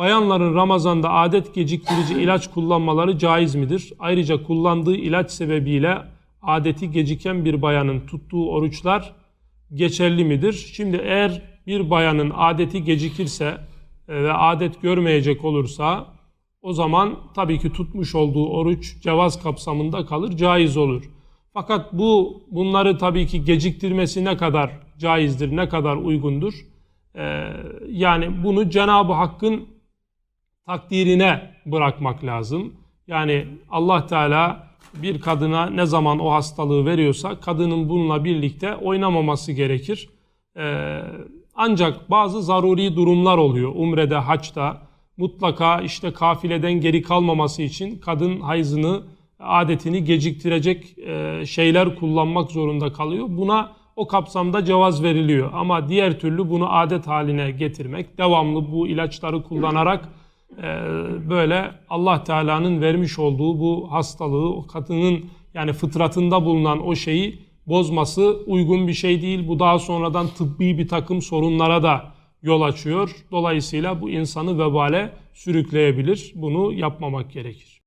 Bayanların Ramazan'da adet geciktirici ilaç kullanmaları caiz midir? Ayrıca kullandığı ilaç sebebiyle adeti geciken bir bayanın tuttuğu oruçlar geçerli midir? Şimdi eğer bir bayanın adeti gecikirse e, ve adet görmeyecek olursa o zaman tabii ki tutmuş olduğu oruç cevaz kapsamında kalır, caiz olur. Fakat bu bunları tabii ki geciktirmesi ne kadar caizdir, ne kadar uygundur? Ee, yani bunu Cenab-ı Hakk'ın takdirine bırakmak lazım. Yani Allah Teala bir kadına ne zaman o hastalığı veriyorsa kadının bununla birlikte oynamaması gerekir. Ee, ancak bazı zaruri durumlar oluyor. Umrede, haçta mutlaka işte kafileden geri kalmaması için kadın hayzını, adetini geciktirecek e, şeyler kullanmak zorunda kalıyor. Buna o kapsamda cevaz veriliyor. Ama diğer türlü bunu adet haline getirmek, devamlı bu ilaçları kullanarak böyle Allah Teala'nın vermiş olduğu bu hastalığı, o kadının yani fıtratında bulunan o şeyi bozması uygun bir şey değil. Bu daha sonradan tıbbi bir takım sorunlara da yol açıyor. Dolayısıyla bu insanı vebale sürükleyebilir. Bunu yapmamak gerekir.